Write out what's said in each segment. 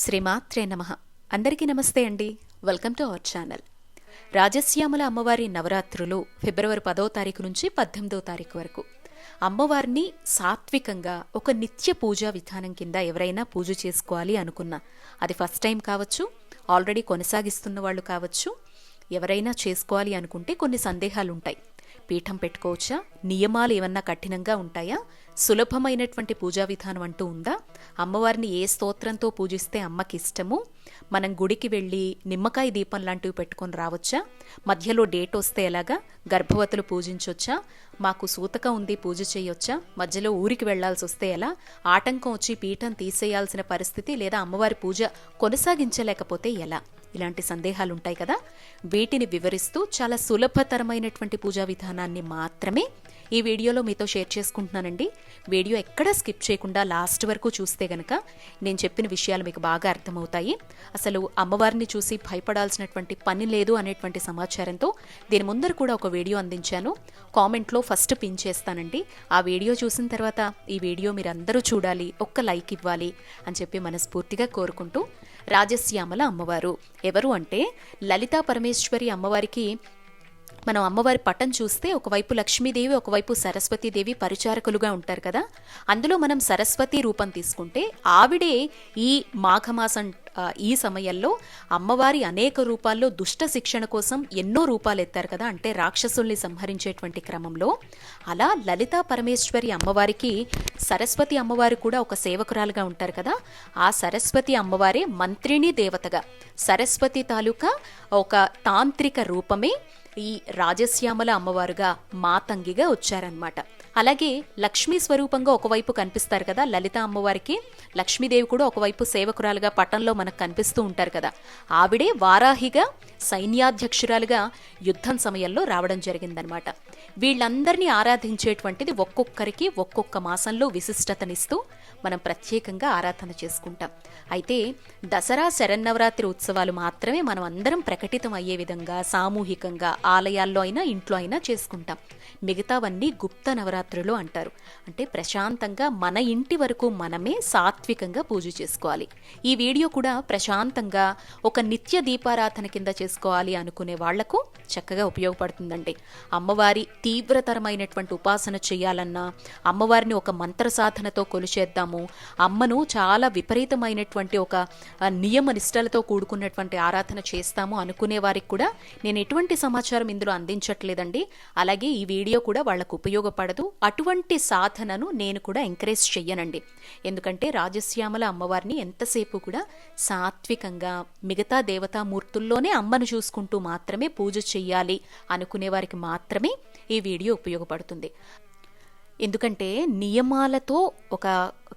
శ్రీమాత్రే నమ. అందరికీ నమస్తే అండి. Welcome to our channel. Rajashyamala అమ్మవారి నవరాత్రులు ఫిబ్రవరి పదో తారీఖు నుంచి పద్దెనిమిదో తారీఖు వరకు. అమ్మవారిని సాత్వికంగా ఒక నిత్య పూజా విధానం కింద ఎవరైనా పూజ చేసుకోవాలి అనుకున్నా అది ఫస్ట్ టైం కావచ్చు ఆల్రెడీ కొనసాగిస్తున్న వాళ్ళు కావచ్చు ఎవరైనా చేసుకోవాలి అనుకుంటే కొన్ని సందేహాలుంటాయి. పీఠం పెట్టుకోవచ్చా? నియమాలు ఏమన్నా కఠినంగా ఉంటాయా? సులభమైనటువంటి పూజా విధానం అంటూ ఉందా? అమ్మవారిని ఏ స్తోత్రంతో పూజిస్తే అమ్మకి ఇష్టము మనం గుడికి వెళ్ళి నిమ్మకాయ దీపం లాంటివి పెట్టుకొని రావచ్చా? మధ్యలో డేట్ వస్తే ఎలాగా? గర్భవతులు పూజించొచ్చా? మాకు సూతక ఉంది పూజ చేయొచ్చా? మధ్యలో ఊరికి వెళ్ళాల్సి వస్తే ఎలా? ఆటంకం వచ్చి పీఠం తీసేయాల్సిన పరిస్థితి లేదా అమ్మవారి పూజ కొనసాగించలేకపోతే ఎలా? ఇలాంటి సందేహాలు ఉంటాయి కదా? వీటిని వివరిస్తూ చాలా సులభతరమైనటువంటి పూజా విధానాన్ని మాత్రమే ఈ వీడియోలో మీతో షేర్ చేసుకుంటున్నానండి. వీడియో ఎక్కడా స్కిప్ చేయకుండా లాస్ట్ వరకు చూస్తే గనక నేను చెప్పిన విషయాలు మీకు బాగా అర్థమవుతాయి. అసలు అమ్మవారిని చూసి భయపడాల్సినటువంటి పని లేదు అనేటువంటి సమాచారంతో దీని ముందర కూడా ఒక వీడియో అందించాను. కామెంట్లో ఫస్ట్ పిన్ చేస్తానండి. ఆ వీడియో చూసిన తర్వాత ఈ వీడియో మీరు అందరూ చూడాలి ఒక్క లైక్ ఇవ్వాలి అని చెప్పి మనస్ఫూర్తిగా కోరుకుంటూ రాజశ్యామల అమ్మవారు ఎవరు అంటే లలితా పరమేశ్వరి అమ్మవారికి మనం అమ్మవారి పటం చూస్తే ఒకవైపు లక్ష్మీదేవి ఒకవైపు సరస్వతీదేవి పరిచారకులుగా ఉంటారు కదా? అందులో మనం సరస్వతి రూపం తీసుకుంటే ఆవిడే ఈ మాఘమాసం ఈ సమయంలో అమ్మవారి అనేక రూపాల్లో దుష్ట శిక్షణ కోసం ఎన్నో రూపాలు ఎత్తారు కదా? అంటే రాక్షసుల్ని సంహరించేటువంటి క్రమంలో. అలా లలితా పరమేశ్వరి అమ్మవారికి సరస్వతి అమ్మవారు కూడా ఒక సేవకురాలుగా ఉంటారు కదా? ఆ సరస్వతి అమ్మవారే మంత్రిని దేవతగా. సరస్వతి తాలూకా ఒక తాంత్రిక రూపమే ఈ రాజశ్యామల అమ్మవారుగా మాతంగిగా వచ్చారనమాట అలాగే లక్ష్మీ స్వరూపంగా ఒకవైపు కనిపిస్తారు కదా లలిత అమ్మవారికి. లక్ష్మీదేవి కూడా ఒకవైపు సేవకురాలుగా పట్టణంలో మనకు కనిపిస్తూ ఉంటారు కదా. ఆవిడే వారాహిగా సైన్యాధ్యక్షురాలుగా యుద్ధం సమయంలో రావడం జరిగిందనమాట వీళ్ళందరినీ ఆరాధించేటువంటిది ఒక్కొక్కరికి ఒక్కొక్క మాసంలో విశిష్టతనిస్తూ మనం ప్రత్యేకంగా ఆరాధన చేసుకుంటాం. అయితే దసరా శరన్నవరాత్రి ఉత్సవాలు మాత్రమే మనం అందరం ప్రకటితం అయ్యే విధంగా సామూహికంగా ఆలయాల్లో అయినా ఇంట్లో అయినా చేసుకుంటాం. మిగతావన్నీ గుప్త నవరాత్రులు అంటారు. అంటే ప్రశాంతంగా మన ఇంటి వరకు మనమే సాత్వికంగా పూజ చేసుకోవాలి. ఈ వీడియో కూడా ప్రశాంతంగా ఒక నిత్య దీపారాధన కింద చేసుకోవాలి అనుకునే వాళ్ళకు చక్కగా ఉపయోగపడుతుందండి. అమ్మవారి తీవ్రతరమైనటువంటి ఉపాసన చేయాలన్నా అమ్మవారిని ఒక మంత్ర సాధనతో కొలిచేద్దాము అమ్మను చాలా విపరీతమైనటువంటి ఒక నియమ నిష్టలతో కూడుకున్నటువంటి ఆరాధన చేస్తాము అనుకునే వారికి కూడా నేను ఎటువంటి సమాచారం ఇందులో అందించట్లేదండి. అలాగే ఈ వీడియో కూడా వాళ్ళకు ఉపయోగపడదు. అటువంటి సాధనను నేను కూడా ఎంకరేజ్ చెయ్యనండి. ఎందుకంటే రాజశ్యామల అమ్మవారిని ఎంతసేపు కూడా సాత్వికంగా మిగతా దేవతామూర్తుల్లోనే అమ్మను చూసుకుంటూ మాత్రమే పూజ చేయ చెయ్యాలి అనుకునే వారికి మాత్రమే ఈ వీడియో ఉపయోగపడుతుంది. ఎందుకంటే నియమాలతో ఒక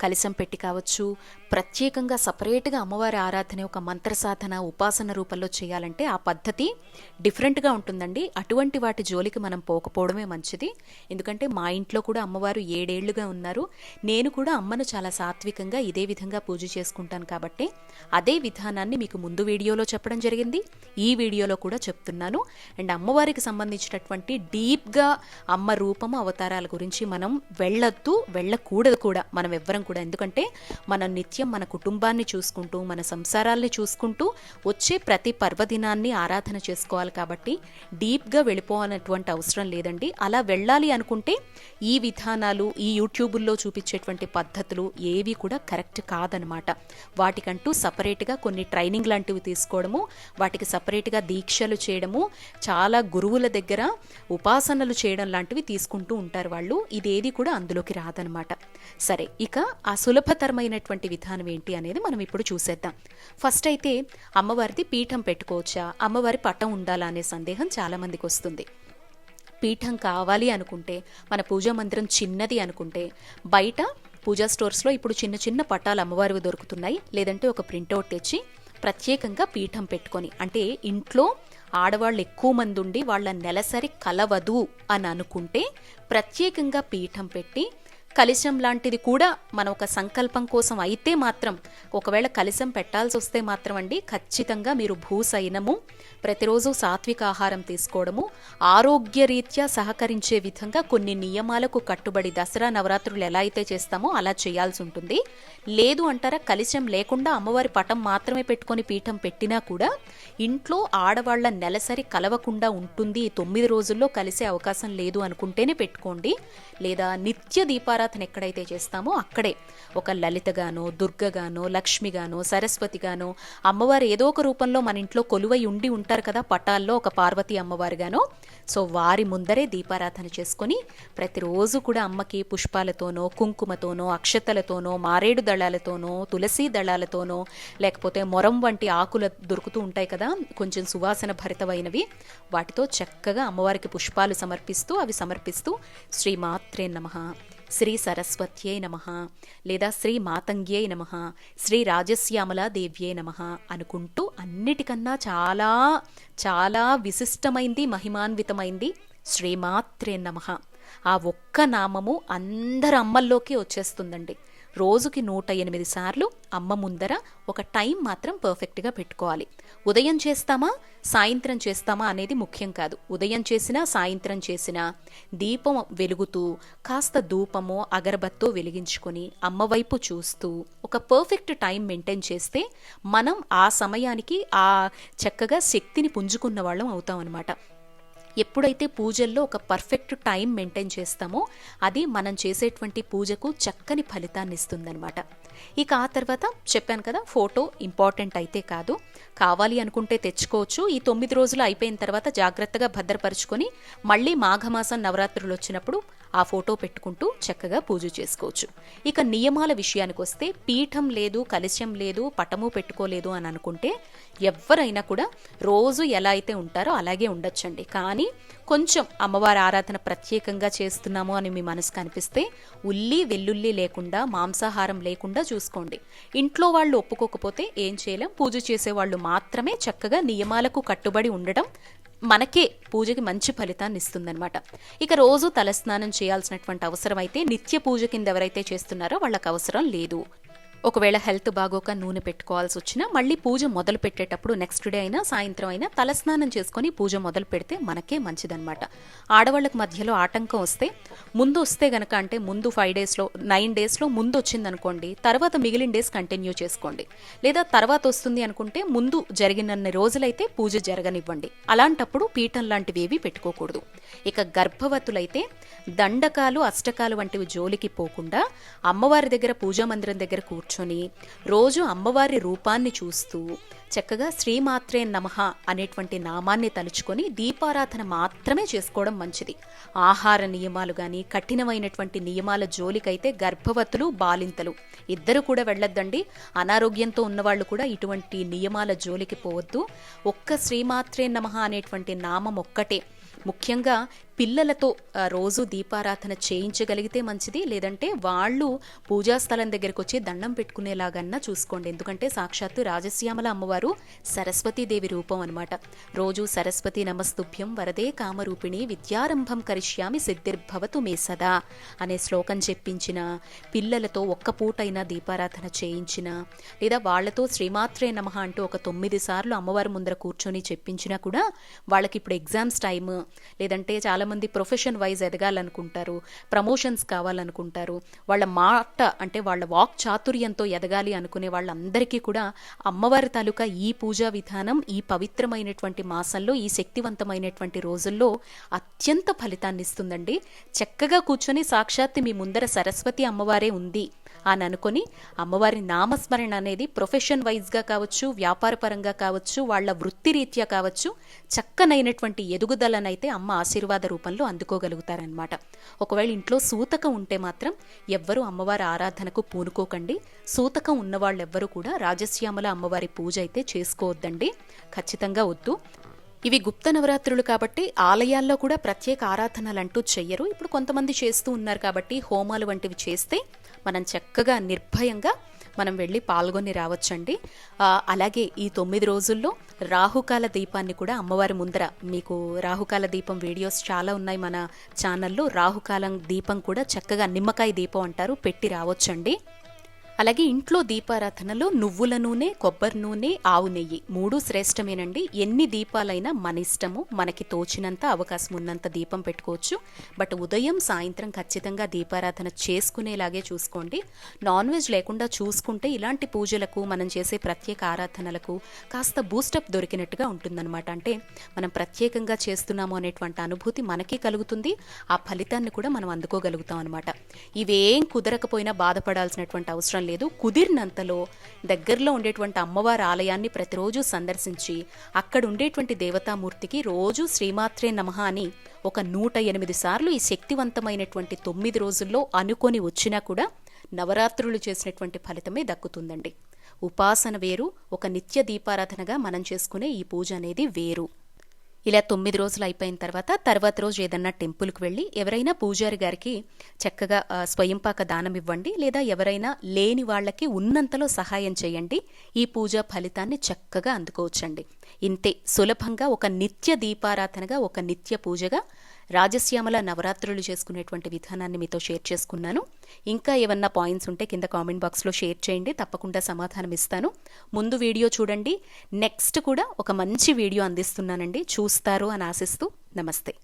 కలిసం పెట్టి కావచ్చు ప్రత్యేకంగా సపరేట్గా అమ్మవారి ఆరాధన ఒక మంత్ర సాధన ఉపాసన రూపంలో చేయాలంటే ఆ పద్ధతి డిఫరెంట్గా ఉంటుందండి. అటువంటి వాటి జోలికి మనం పోకపోవడమే మంచిది. ఎందుకంటే మా ఇంట్లో కూడా అమ్మవారు ఏడేళ్ళుగా ఉన్నారు. నేను కూడా అమ్మను చాలా సాత్వికంగా ఇదే విధంగా పూజ చేసుకుంటాను కాబట్టి అదే విధానాన్ని మీకు ముందు వీడియోలో చెప్పడం జరిగింది. ఈ వీడియోలో కూడా చెప్తున్నాను. అండ్ అమ్మవారికి సంబంధించినటువంటి డీప్గా అమ్మ రూపము అవతారాల గురించి మనం వెళ్ళొద్దు వెళ్ళకూడదు కూడా. మనం ఎవ్వరం కూడా. ఎందుకంటే మనం నిత్యం మన కుటుంబాన్ని చూసుకుంటూ మన సంసారాల్ని చూసుకుంటూ వచ్చే ప్రతి పర్వదినాన్ని ఆరాధన చేసుకోవాలి కాబట్టి డీప్గా వెళ్ళిపోవాలన్నటువంటి అవసరం లేదండి. అలా వెళ్ళాలి అనుకుంటే ఈ విధానాలు ఈ యూట్యూబుల్లో చూపించేటువంటి పద్ధతులు ఏవి కూడా కరెక్ట్ కాదనమాట. వాటికంటూ సపరేట్గా కొన్ని ట్రైనింగ్ లాంటివి తీసుకోవడము వాటికి సపరేట్గా దీక్షలు చేయడము చాలా గురువుల దగ్గర ఉపాసనలు చేయడం లాంటివి తీసుకుంటూ ఉంటారు వాళ్ళు. ఇదేది కూడా అందులోకి రాదనమాట. సరే ఇక ఆ సులభతరమైనటువంటి విధానం ఏంటి అనేది మనం ఇప్పుడు చూసేద్దాం. ఫస్ట్ అయితే అమ్మవారిది పీఠం పెట్టుకోవచ్చా? అమ్మవారి పటం ఉండాలా అనే సందేహం చాలామందికి వస్తుంది. పీఠం కావాలి అనుకుంటే మన పూజా మందిరం చిన్నది అనుకుంటే బయట పూజా స్టోర్స్లో ఇప్పుడు చిన్న చిన్న పటాలు అమ్మవారివి దొరుకుతున్నాయి. లేదంటే ఒక ప్రింటౌట్ తెచ్చి ప్రత్యేకంగా పీఠం పెట్టుకొని అంటే ఇంట్లో ఆడవాళ్ళు ఎక్కువ మంది ఉండి వాళ్ళ నెలసరి కలవదు అని అనుకుంటే ప్రత్యేకంగా పీఠం పెట్టి కలిశం లాంటిది కూడా మన ఒక సంకల్పం కోసం అయితే మాత్రం ఒకవేళ కలిశం పెట్టాల్సి వస్తే మాత్రం అండి ఖచ్చితంగా మీరు భూసైనము ప్రతిరోజు సాత్విక ఆహారం తీసుకోవడము ఆరోగ్యరీత్యా సహకరించే విధంగా కొన్ని నియమాలకు కట్టుబడి దసరా నవరాత్రులు ఎలా అయితే చేస్తామో అలా చేయాల్సి ఉంటుంది. లేదు అంటారా కలిశం లేకుండా అమ్మవారి పటం మాత్రమే పెట్టుకొని పీఠం పెట్టినా కూడా ఇంట్లో ఆడవాళ్ళ నెలసరి కలవకుండా ఉంటుంది. ఈ తొమ్మిది రోజుల్లో కలిసే అవకాశం లేదు అనుకుంటేనే పెట్టుకోండి. లేదా నిత్య దీపారాధన ఎక్కడైతే చేస్తామో అక్కడే. ఒక లలితగానో దుర్గగానో లక్ష్మిగానో సరస్వతిగానో అమ్మవారు ఏదో ఒక రూపంలో మన ఇంట్లో కొలువై ఉండి ఉంటారు. కదా పటాల్లో ఒక పార్వతి అమ్మవారుగాను. సో వారి ముందరే దీపారాధన చేసుకొని ప్రతిరోజు కూడా అమ్మకి పుష్పాలతోనో కుంకుమతోనో అక్షతలతోనో మారేడు దళాలతోనో తులసి దళాలతోనో లేకపోతే మొరం వంటి ఆకులు దొరుకుతూ ఉంటాయి కదా కొంచెం సువాసన భరితమైనవి. వాటితో చక్కగా అమ్మవారికి పుష్పాలు సమర్పిస్తూ అవి సమర్పిస్తూ శ్రీమాత్రే నమ. శ్రీ సరస్వత్యై నమ లేదా శ్రీ మాతంగ్యై నమ శ్రీ రాజశ్యామలా దేవ్యే నమ అనుకుంటూ అన్నిటికన్నా చాలా చాలా విశిష్టమైంది మహిమాన్వితమైంది శ్రీమాత్రే నమ. ఆ ఒక్క నామము అందరి అమ్మల్లోకి వచ్చేస్తుందండి. రోజుకి నూట ఎనిమిది సార్లు అమ్మ ముందర ఒక టైం మాత్రం పర్ఫెక్ట్గా పెట్టుకోవాలి. ఉదయం చేస్తామా? సాయంత్రం చేస్తామా అనేది ముఖ్యం కాదు. ఉదయం చేసినా సాయంత్రం చేసినా దీపం వెలుగుతూ కాస్త ధూపమో అగరబత్తో వెలిగించుకొని అమ్మవైపు చూస్తూ ఒక పర్ఫెక్ట్ టైం మెయింటైన్ చేస్తే మనం ఆ సమయానికి ఆ చక్కగా శక్తిని పుంజుకున్న వాళ్ళం అవుతాం అనమాట ఎప్పుడైతే పూజల్లో ఒక పర్ఫెక్ట్ టైం మెయింటైన్ చేస్తామో అది మనం చేసేటువంటి పూజకు చక్కని ఫలితాన్ని ఇస్తుందనమాట ఇక ఆ తర్వాత చెప్పాను కదా ఫోటో ఇంపార్టెంట్ అయితే కాదు. కావాలి అనుకుంటే తెచ్చుకోవచ్చు. ఈ తొమ్మిది రోజులు అయిపోయిన తర్వాత జాగ్రత్తగా భద్రపరుచుకొని మళ్ళీ మాఘమాసం నవరాత్రులు వచ్చినప్పుడు ఆ ఫోటో పెట్టుకుంటూ చక్కగా పూజ చేసుకోవచ్చు. ఇక నియమాల విషయానికి వస్తే పీఠం లేదు కలశం లేదు పటము పెట్టుకోలేదు అని అనుకుంటే ఎవరైనా కూడా రోజు ఎలా అయితే ఉంటారో అలాగే ఉండొచ్చండి. కానీ కొంచెం అమ్మవారి ఆరాధన ప్రత్యేకంగా చేస్తున్నాము అని మీ మనసు కనిపిస్తే ఉల్లి వెల్లుల్లి లేకుండా మాంసాహారం లేకుండా చూసుకోండి. ఇంట్లో వాళ్ళు ఒప్పుకోకపోతే ఏం చేయలేం. పూజ చేసేవాళ్ళు మాత్రమే చక్కగా నియమాలకు కట్టుబడి ఉండడం మనకే పూజకి మంచి ఫలితాన్ని ఇస్తుందన్నమాట. ఇక రోజు తలస్నానం చేయాల్సినటువంటి అవసరం అయితే నిత్య పూజ కింద ఎవరైతే చేస్తున్నారో వాళ్ళకి అవసరం లేదు. ఒకవేళ హెల్త్ బాగోక నూనె పెట్టుకోవాల్సి వచ్చినా మళ్ళీ పూజ మొదలు పెట్టేటప్పుడు నెక్స్ట్ డే అయినా సాయంత్రం అయినా తలస్నానం చేసుకొని పూజ మొదలు పెడితే మనకే మంచిదన్నమాట. ఆడవాళ్ళకి మధ్యలో ఆటంకం వస్తే ముందు వస్తే గనక అంటే ముందు ఫైవ్ డేస్లో నైన్ డేస్లో ముందు వచ్చిందనుకోండి తర్వాత మిగిలిన డేస్ కంటిన్యూ చేసుకోండి. లేదా తర్వాత వస్తుంది అనుకుంటే ముందు జరిగినన్ని రోజులైతే పూజ జరగనివ్వండి. అలాంటప్పుడు పీఠం లాంటివి ఏవి పెట్టుకోకూడదు. ఇక గర్భవతులైతే దండకాలు అష్టకాలు వంటివి జోలికి పోకుండా అమ్మవారి దగ్గర పూజా మందిరం దగ్గర కూర్చొని రోజు అమ్మవారి రూపాన్ని చూస్తూ చక్కగా శ్రీమాత్రే నమః అనేటువంటి నామాన్ని తలుచుకొని దీపారాధన మాత్రమే చేసుకోవడం మంచిది. ఆహార నియమాలు కానీ కఠినమైనటువంటి నియమాల జోలికైతే గర్భవతులు బాలింతలు. ఇద్దరు కూడా వెళ్ళొద్దండి. అనారోగ్యంతో ఉన్నవాళ్ళు కూడా ఇటువంటి నియమాల జోలికి పోవద్దు. ఒక్క శ్రీమాత్రే నమః అనేటువంటి నామం ఒక్కటే. ముఖ్యంగా పిల్లలతో రోజు దీపారాధన చేయించగలిగితే మంచిది లేదంటే వాళ్ళు పూజా స్థలం దగ్గరికి వచ్చి దండం పెట్టుకునేలాగన్నా చూసుకోండి. ఎందుకంటే సాక్షాత్తు రాజశ్యామల అమ్మవారు సరస్వతీదేవి రూపం అనమాట రోజు సరస్వతి నమస్తుభ్యం వరదే కామరూపిణి విద్యారంభం కరిష్యామి సిద్ధిర్భవతు మే సదా అనే శ్లోకం చెప్పించిన పిల్లలతో ఒక్క పూటైనా దీపారాధన చేయించిన లేదా వాళ్ళతో శ్రీమాత్రే నమః అంటూ ఒక తొమ్మిది సార్లు అమ్మవారి ముందర కూర్చొని చెప్పించినా కూడా వాళ్ళకి ఇప్పుడు ఎగ్జామ్స్ టైమ్ లేదంటే చాలా చాలామంది ప్రొఫెషన్ వైజ్ ఎదగాలనుకుంటారు ప్రమోషన్స్ కావాలనుకుంటారు. వాళ్ళ మాట అంటే వాళ్ళ వాక్ చాతుర్యంతో ఎదగాలి అనుకునే వాళ్ళందరికీ కూడా అమ్మవారి తాలూకా ఈ పూజా విధానం ఈ పవిత్రమైనటువంటి మాసంలో ఈ శక్తివంతమైనటువంటి రోజుల్లో అత్యంత ఫలితాన్ని ఇస్తుందండి చక్కగా కూర్చొని సాక్షాత్ మీ ముందర సరస్వతి అమ్మవారే ఉంది. అని అనుకుని అమ్మవారి నామస్మరణ అనేది ప్రొఫెషన్ వైజ్గా కావచ్చు వ్యాపారపరంగా కావచ్చు వాళ్ళ వృత్తిరీత్యా కావచ్చు చక్కనైనటువంటి ఎదుగుదలనైతే అమ్మ ఆశీర్వాద రూపంలో అందుకోగలుగుతారనమాట ఒకవేళ ఇంట్లో సూతకం ఉంటే మాత్రం ఎవ్వరూ అమ్మవారి ఆరాధనకు పూనుకోకండి. సూతకం ఉన్నవాళ్ళెవ్వరూ కూడా రాజశ్యామల అమ్మవారి పూజ అయితే చేసుకోవద్దండి. ఖచ్చితంగా వద్దు. ఇవి గుప్త నవరాత్రులు కాబట్టి ఆలయాల్లో కూడా ప్రత్యేక ఆరాధనలు అంటూ చెయ్యరు. ఇప్పుడు కొంతమంది చేస్తూ ఉన్నారు కాబట్టి హోమాలు వంటివి చేస్తే మనం చక్కగా నిర్భయంగా మనం వెళ్ళి పాల్గొని రావచ్చండి. అలాగే ఈ తొమ్మిది రోజుల్లో రాహుకాల దీపాన్ని కూడా అమ్మవారి ముందర మీకు రాహుకాల దీపం వీడియోస్ చాలా ఉన్నాయి మన ఛానల్లో. రాహుకాలం దీపం కూడా చక్కగా నిమ్మకాయ దీపం అంటారు పెట్టి రావచ్చండి. అలాగే ఇంట్లో దీపారాధనలో నువ్వుల నూనె కొబ్బరి నూనె ఆవు నెయ్యి మూడు శ్రేష్టమేనండి. ఎన్ని దీపాలైనా మన ఇష్టము మనకి తోచినంత అవకాశం ఉన్నంత దీపం పెట్టుకోవచ్చు. బట్ ఉదయం సాయంత్రం ఖచ్చితంగా దీపారాధన చేసుకునేలాగే చూసుకోండి. నాన్ వెజ్ లేకుండా చూసుకుంటే ఇలాంటి పూజలకు మనం చేసే ప్రత్యేక ఆరాధనలకు కాస్త బూస్టప్ దొరికినట్టుగా ఉంటుందన్నమాట. అంటే మనం ప్రత్యేకంగా చేస్తున్నాము అనేటువంటి అనుభూతి మనకి కలుగుతుంది. ఆ ఫలితాన్ని కూడా మనం అందుకోగలుగుతాం అనమాట ఇవేం కుదరకపోయినా బాధపడాల్సినటువంటి అవసరం లేదు. కుదిరినంతలో దగ్గరలో ఉండేటువంటి అమ్మవారి ఆలయాన్ని ప్రతిరోజు సందర్శించి అక్కడ ఉండేటువంటి దేవతామూర్తికి రోజు శ్రీమాత్రే నమః అని ఒక నూట ఎనిమిది సార్లు ఈ శక్తివంతమైనటువంటి తొమ్మిది రోజుల్లో అనుకొని వచ్చినా కూడా నవరాత్రులు చేసినటువంటి ఫలితమే దక్కుతుందండి. ఉపాసన వేరు ఒక నిత్య దీపారాధనగా మనం చేసుకునే ఈ పూజ అనేది వేరు. ఇలా తొమ్మిది రోజులు అయిపోయిన తర్వాత తర్వాత రోజు ఏదన్నా టెంపుల్కి వెళ్ళి ఎవరైనా పూజారి గారికి చక్కగా స్వయంపాక దానం ఇవ్వండి లేదా ఎవరైనా లేని వాళ్ళకి ఉన్నంతలో సహాయం చేయండి. ఈ పూజ ఫలితాన్ని చక్కగా అందుకోవచ్చండి. ఇంతే సులభంగా ఒక నిత్య దీపారాధనగా ఒక నిత్య పూజగా రాజశ్యామల నవరాత్రులు చేసుకునేటువంటి విధానాన్ని మీతో షేర్ చేసుకున్నాను. ఇంకా ఏమన్నా పాయింట్స్ ఉంటే కింద కామెంట్ బాక్స్లో షేర్ చేయండి. తప్పకుండా సమాధానం ఇస్తాను. ముందు వీడియో చూడండి. నెక్స్ట్ కూడా ఒక మంచి వీడియో అందిస్తున్నానండి. చూస్తారు అని ఆశిస్తూ నమస్తే.